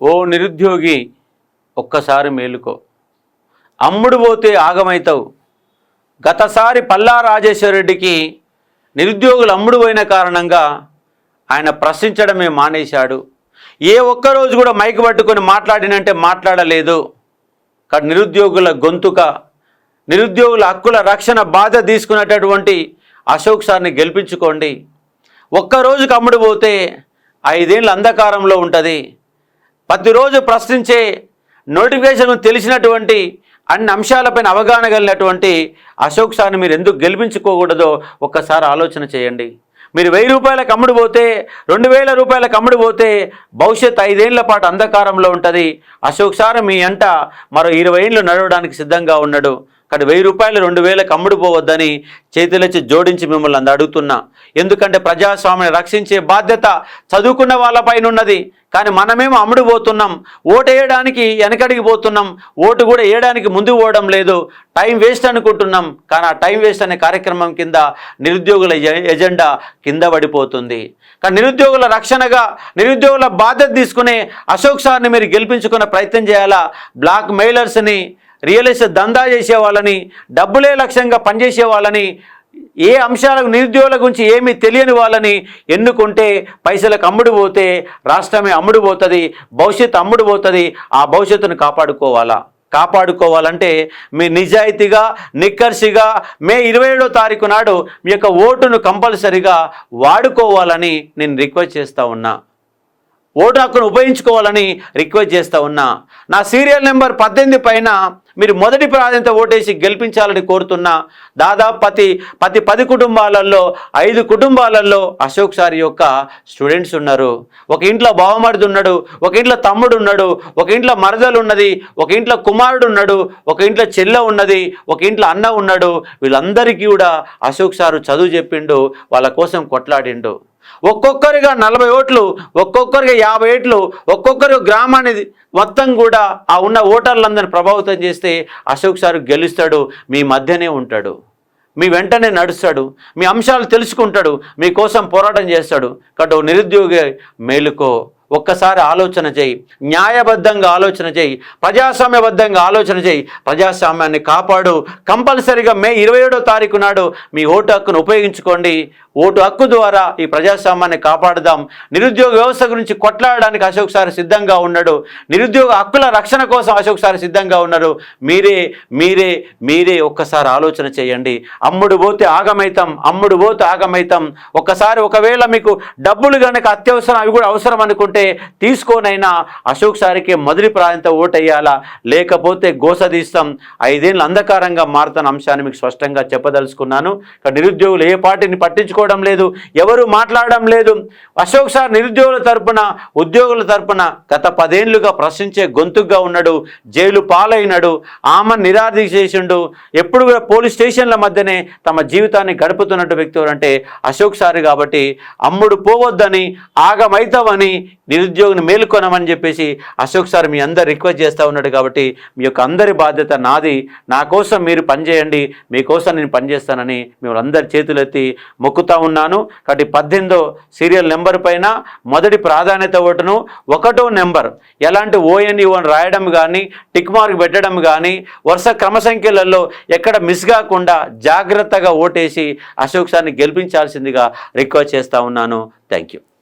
ఓ నిరుద్యోగి ఒక్కసారి మేలుకో. అమ్ముడు పోతే ఆగమైతావు. గతసారి పల్లా రాజేశ్వరరెడ్డికి నిరుద్యోగులు అమ్ముడు పోయిన కారణంగా ఆయన ప్రశ్నించడమే మానేశాడు. ఏ ఒక్కరోజు కూడా మైక్ పట్టుకొని మాట్లాడినంటే మాట్లాడలేదు. కానీ నిరుద్యోగుల గొంతుక నిరుద్యోగుల హక్కుల రక్షణ బాధ తీసుకునేటటువంటి అశోక్ సార్ని గెలిపించుకోండి. ఒక్కరోజు కమ్ముడు పోతే ఐదేళ్ళు అంధకారంలో ఉంటుంది. ప్రతిరోజు ప్రశ్నించే నోటిఫికేషన్ తెలిసినటువంటి అన్ని అంశాలపైన అవగాహన కలిగినటువంటి అశోక్ సార్ని మీరు ఎందుకు గెలిపించుకోకూడదో ఒక్కసారి ఆలోచన చేయండి. మీరు వెయ్యి రూపాయలకు అమ్ముడు పోతే రెండు వేల రూపాయలకు అమ్ముడు పోతే భవిష్యత్ ఐదేళ్ళ పాటు అంధకారంలో ఉంటుంది. అశోక్ సార్ మీ అంట మరో ఇరవై ఏళ్ళు నడవడానికి సిద్ధంగా ఉన్నాడు. కానీ వెయ్యి రూపాయలు రెండు వేలకు అమ్ముడు పోవద్దని చేతులచ్చి జోడించి మిమ్మల్ని అందు అడుగుతున్నా. ఎందుకంటే ప్రజాస్వామ్యం రక్షించే బాధ్యత చదువుకున్న వాళ్ళపైన ఉన్నది కానీ మనమేమో అమ్ముడు పోతున్నాం. ఓటు వేయడానికి వెనకడికి పోతున్నాం. ఓటు కూడా వేయడానికి ముందుకు పోవడం లేదు. టైం వేస్ట్ అనుకుంటున్నాం. కానీ ఆ టైం వేస్ట్ అనే కార్యక్రమం కింద నిరుద్యోగుల ఎజెండా కింద పడిపోతుంది. కానీ నిరుద్యోగుల రక్షణగా నిరుద్యోగుల బాధ్యత తీసుకునే అశోక్ సార్ని మీరు గెలిపించుకునే ప్రయత్నం చేయాలా? బ్లాక్ మెయిలర్స్ని రియల్ ఎస్టేట్ దందా చేసే వాళ్ళని డబ్బులే లక్ష్యంగా పనిచేసే వాళ్ళని ఏ అంశాలకు నిరుద్యోగుల గురించి ఏమీ తెలియని వాళ్ళని ఎన్నుకుంటే పైసలకు అమ్ముడు పోతే రాష్ట్రమే అమ్ముడు పోతుంది భవిష్యత్తు అమ్ముడు పోతుంది ఆ భవిష్యత్తును కాపాడుకోవాలా? కాపాడుకోవాలంటే మీ నిజాయితీగా నిక్కర్సిగా మే ఇరవై ఏడో తారీఖు నాడు మీ యొక్క ఓటును కంపల్సరిగా వాడుకోవాలని నేను రిక్వెస్ట్ చేస్తూ ఉన్నా. ఓటు హక్కును ఉపయోగించుకోవాలని రిక్వెస్ట్ చేస్తూ ఉన్నా. నా సీరియల్ నెంబర్ పద్దెనిమిది పైన మీరు మొదటి ప్రాధాన్యత ఓటేసి గెలిపించాలని కోరుతున్నా. దాదాపు ప్రతి పది పది కుటుంబాలలో ఐదు కుటుంబాలలో అశోక్ సార్ యొక్క స్టూడెంట్స్ ఉన్నారు. ఒక ఇంట్లో బావమరిది ఉన్నాడు ఒక ఇంట్లో తమ్ముడు ఉన్నాడు ఒక ఇంట్లో మరదలు ఉన్నది ఒక ఇంట్లో కుమారుడు ఉన్నాడు ఒక ఇంట్లో చెల్లె ఉన్నది ఒక ఇంట్లో అన్న ఉన్నాడు. వీళ్ళందరికీ కూడా అశోక్ సారు చదువు చెప్పిండు వాళ్ళ కోసం కొట్లాడిండు. ఒక్కొక్కరిగా నలభై ఓట్లు ఒక్కొక్కరిగా యాభై ఓట్లు ఒక్కొక్కరు గ్రామాన్ని మొత్తం కూడా ఆ ఉన్న ఓటర్లందరిని ప్రభావితం చేస్తే అశోక్ సార్ గెలుస్తాడు మీ మధ్యనే ఉంటాడు. మీ వెంటనే నడుస్తాడు మీ అంశాలు తెలుసుకుంటాడు మీకోసం పోరాటం చేస్తాడు. కాబట్టి నిరుద్యోగి మేలుకో. ఒక్కసారి ఆలోచన చేయి. న్యాయబద్ధంగా ఆలోచన చేయి. ప్రజాస్వామ్యబద్ధంగా ఆలోచన చేయి. ప్రజాస్వామ్యాన్ని కాపాడు. కంపల్సరిగా మే ఇరవై ఏడో తారీఖు నాడు మీ ఓటు హక్కును ఉపయోగించుకోండి. ఓటు హక్కు ద్వారా ఈ ప్రజాస్వామ్యాన్ని కాపాడుదాం. నిరుద్యోగ వ్యవస్థ గురించి కొట్లాడడానికి అశోక్ సార్ సిద్ధంగా ఉన్నాడు. నిరుద్యోగ హక్కుల రక్షణ కోసం అశోక్ సార్ సిద్ధంగా ఉన్నారు. మీరే మీరే మీరే ఒక్కసారి ఆలోచన చేయండి. అమ్ముడు పోతే ఆగమైతాం అమ్ముడు పోతే ఆగమైతాం. ఒక్కసారి ఒకవేళ మీకు డబ్బులు కనుక అత్యవసరం అవి కూడా అవసరం అనుకుంటే తీసుకోనైనా అశోక్ సారికి మొదటి ప్రాంత ఓటేయాలా? లేకపోతే గోసదీస్తాం ఐదేళ్ళు అంధకారంగా మారుతున్న అంశాన్ని మీకు స్పష్టంగా చెప్పదలుచుకున్నాను. నిరుద్యోగులు ఏ పార్టీని పట్టించుకోవడం లేదు ఎవరు మాట్లాడడం లేదు. అశోక్ సార్ నిరుద్యోగుల తరపున ఉద్యోగుల తరపున గత పదేళ్ళుగా ప్రశ్నించే గొంతుగా ఉన్నాడు జైలు పాలైనాడు ఆమె నిరాధి చేసిండు. ఎప్పుడు కూడా పోలీస్ స్టేషన్ల మధ్యనే తమ జీవితాన్ని గడుపుతున్నట్టు వ్యక్తులు అంటే అశోక్ సార్ కాబట్టి అమ్ముడు పోవద్దని ఆగమైతావని నిరుద్యోగిని మేలుకొనమని చెప్పేసి అశోక్ సార్ మీ అందరు రిక్వెస్ట్ చేస్తూ ఉన్నాడు కాబట్టి మీ యొక్క అందరి బాధ్యత నాది. నా కోసం మీరు పనిచేయండి. మీకోసం నేను పనిచేస్తానని మేము అందరి చేతులెత్తి మొక్కుతా ఉన్నాను. కాబట్టి పద్దెనిమిదో సీరియల్ నెంబర్ పైన మొదటి ప్రాధాన్యత ఓటును ఒకటో నెంబర్ ఎలాంటి ఓఎన్ఈ ఓన్ రాయడం కానీ టిక్ మార్క్ పెట్టడం కానీ వరుస క్రమ సంఖ్యలలో ఎక్కడ మిస్ కాకుండా జాగ్రత్తగా ఓటేసి అశోక్ సార్ని గెలిపించాల్సిందిగా రిక్వెస్ట్ చేస్తూ ఉన్నాను. Thank you